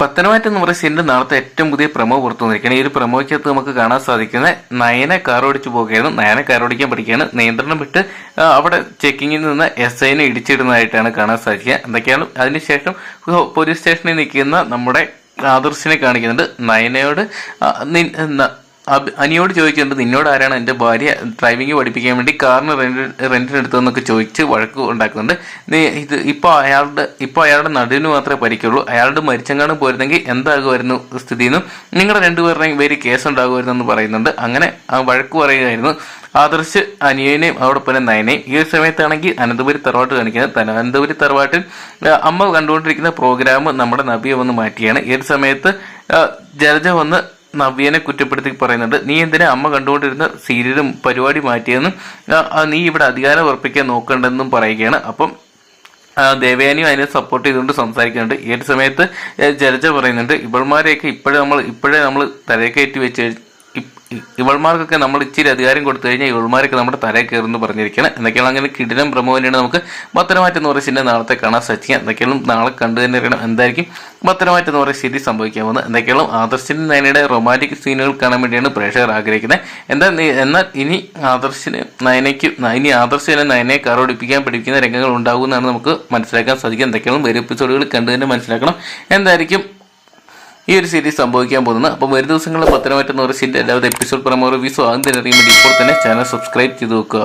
പത്തനംതിട്ട എന്ന് പറയുന്ന സിനിമ നാളത്തെ ഏറ്റവും പുതിയ പ്രമോ പുറത്തു വന്നിരിക്കുകയാണ്. ഈ ഒരു പ്രമോയ്ക്കകത്ത് നമുക്ക് കാണാൻ സാധിക്കുന്ന നയനെ കാർ ഓടിച്ചു പോകുകയാണ് നയനെ കാർ ഓടിക്കാൻ പഠിക്കുകയാണ്. നിയന്ത്രണം വിട്ട് അവിടെ ചെക്കിങ്ങിൽ നിന്ന് എസ് ഐനെ ഇടിച്ചിടുന്നതായിട്ടാണ് കാണാൻ സാധിക്കുക. എന്തൊക്കെയാണ്? അതിനുശേഷം പോലീസ് സ്റ്റേഷനിൽ നിൽക്കുന്ന നമ്മുടെ ആദർശിനെ കാണിക്കുന്നുണ്ട്. നയനയോട് അനിയോട് ചോദിക്കുന്നുണ്ട് നിന്നോട് ആരാണ് എന്റെ ഭാര്യ ഡ്രൈവിംഗ് പഠിപ്പിക്കാൻ വേണ്ടി കാറിന് റെന്റ് റെന്റിന് എടുത്തതെന്നൊക്കെ ചോദിച്ച് വഴക്ക് ഉണ്ടാക്കുന്നുണ്ട്. നീ ഇത് ഇപ്പോൾ അയാളുടെ ഇപ്പോൾ അയാളുടെ നടുവിന് മാത്രമേ പരിക്കുള്ളൂ. അയാളുടെ മരിച്ചെങ്ങാനും പോയിരുന്നെങ്കിൽ എന്താകുമായിരുന്നു സ്ഥിതി എന്നും നിങ്ങളുടെ രണ്ടുപേരുടെയും പേര് കേസ് ഉണ്ടാകുമായിരുന്നു എന്ന് പറയുന്നുണ്ട്. അങ്ങനെ ആ വഴക്ക് പറയുകയായിരുന്നു ആദർശ് അനിയനെയും അതോടൊപ്പം നയനെയും. ഈ ഒരു സമയത്താണെങ്കിൽ അനന്തപുരി തറവാട്ട് കാണിക്കുന്നത് അനന്തപുരി തറവാട്ടിൽ അമ്മ കണ്ടുകൊണ്ടിരിക്കുന്ന പ്രോഗ്രാം നമ്മുടെ നബിയെ വന്ന് മാറ്റിയാണ്. ഈ ഒരു സമയത്ത് ജലജ വന്ന് നവ്യനെ കുറ്റപ്പെടുത്തി പറയുന്നുണ്ട്. നീ എന്തിനാ അമ്മ കണ്ടുകൊണ്ടിരുന്ന സീരിയലും പരിപാടി മാറ്റിയെന്നും നീ ഇവിടെ അധികാരം ഉറപ്പിക്കാൻ നോക്കണ്ടെന്നും പറയുകയാണ്. അപ്പം ദേവയാനിയും അതിനെ സപ്പോർട്ട് ചെയ്തുകൊണ്ട് സംസാരിക്കുന്നുണ്ട്. ഒരു സമയത്ത് ജലജ പറയുന്നുണ്ട് ഇവൾമാരെയൊക്കെ ഇപ്പോഴേ നമ്മൾ ഇപ്പോഴേ നമ്മൾ തലക്കയറ്റി വെച്ച് കഴി- ഇ- ഇ- ഇവൾമാർക്കൊക്കെ നമ്മൾ ഇച്ചിരി അധികാരം കൊടുത്തു കഴിഞ്ഞാൽ ഇവൾമാരൊക്കെ നമ്മുടെ തലയിൽ കയറുന്ന പറഞ്ഞിരിക്കണം. എന്തൊക്കെയാണ് അങ്ങനെ കിടിലം പ്രമോ നമുക്ക് പത്തനമാറ്റം എന്ന് പറയുന്ന നാളത്തെ കാണാൻ സാധിക്കുക. എന്തൊക്കെയാണ് നാളെ കണ്ടു തന്നെ അറിയണം. എന്തായിരിക്കും? പത്തനമാറ്റം എന്ന് പറയുന്ന ശരി പോകുന്നത് എന്തൊക്കെയാണ്? ആദർശിന് നയനയുടെ റൊമാന്റിക് സീനുകൾ കാണാൻ വേണ്ടിയാണ് പ്രേക്ഷകർ ആഗ്രഹിക്കുന്നത്. എന്താ എന്നാൽ ഇനി ആദർശിന് നയനയ്ക്ക് ഇനി ആദർശിനെ നയനയെ കറോടിപ്പിക്കാൻ പഠിപ്പിക്കുന്ന രംഗങ്ങൾ ഉണ്ടാകുമെന്നാണ് നമുക്ക് മനസ്സിലാക്കാൻ സാധിക്കുക. എന്തൊക്കെയാണ്? വരും എപ്പിസോഡുകൾ കണ്ടു തന്നെ മനസ്സിലാക്കണം. എന്തായിരിക്കും? ഈ ഒരു സീരീസ് സംഭവിക്കാൻ പോകുന്നത്. അപ്പോൾ വരും ദിവസങ്ങളിൽ പത്തനംതിട്ട പറയുന്ന സീരിയൽ എല്ലാവരും എപ്പിസോഡ് പ്രമോ റിവ്യൂസോ ആദ്യം അറിയാൻ വേണ്ടി ഇപ്പോൾ തന്നെ ചാനൽ സബ്സ്ക്രൈബ് ചെയ്ത് വെക്കുക.